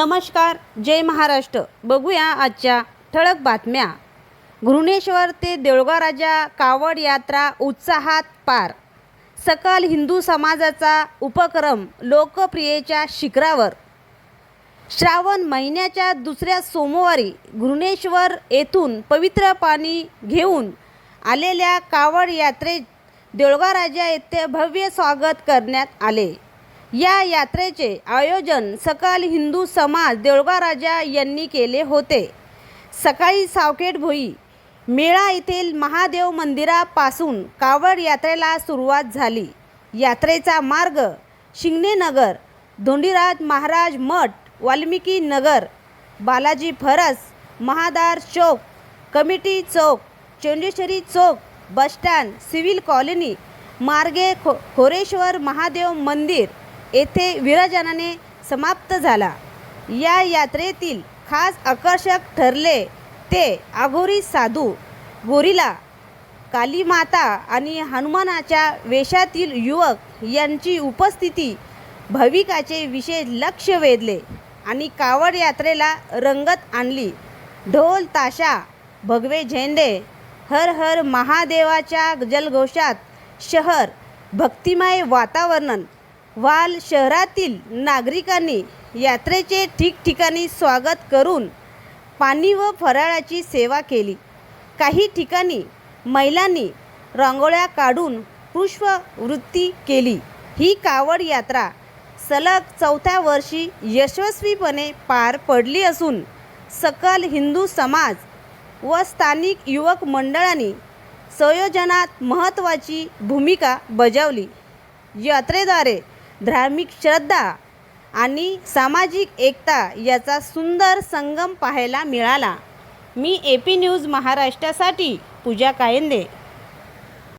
नमस्कार जय महाराष्ट्र. बघूया आजच्या ठळक बातम्या. घृणेश्वर ते देऊळगाव राजा कावड यात्रा उत्साहात पार. सकल हिंदू समाजाचा उपक्रम लोकप्रियेच्या शिखरावर. श्रावण महिन्याच्या दुसऱ्या सोमवारी घृणेश्वर येथून पवित्र पाणी घेऊन आलेल्या कावड यात्रेत देऊळगाव राजा येथे भव्य स्वागत करण्यात आले. या यात्रेचे आयोजन सकाल हिंदू समाज देऊळगाव राजा यांनी केले होते. सकाळी सावकेट भोई मेळा येथील महादेव मंदिरापासून कावड यात्रेला सुरुवात झाली. यात्रेचा मार्ग शिंगणेनगर धोंडीराज महाराज मठ Valmiki Nagar Balaji Faras Mahadar Chowk committee Chowk Chondeshwari Chowk bus stand civil colony मार्गे खो खोरेश्वर महादेव मंदिर येथे विराजनाने समाप्त झाला. या यात्रेतील खास आकर्षक ठरले ते आघोरी साधू गोरिला कालीमाता आणि हनुमानाच्या वेशातील युवक यांची उपस्थिती भाविकाचे विशेष लक्ष वेधले आणि कावड यात्रेला रंगत आणली. ढोल ताशा भगवे झेंडे हर हर महादेवाच्या जलघोषात शहर भक्तिमय वातावरण वाल शहरातील नागरिकांनी यात्रेचे ठिकठिकाणी स्वागत करून पाणी व फराळाची सेवा केली. काही ठिकाणी महिलांनी रांगोळ्या काढून पुष्पवृत्ती केली. ही कावड यात्रा सलग चौथ्या वर्षी यशस्वीपणे पार पडली असून सकल हिंदू समाज व स्थानिक युवक मंडळांनी संयोजनात महत्त्वाची भूमिका बजावली. यात्रेद्वारे धार्मिक श्रद्धा आणि सामाजिक एकता याचा सुंदर संगम पाहायला मिळाला. मी ए पी न्यूज महाराष्ट्रासाठी पूजा कायंदे.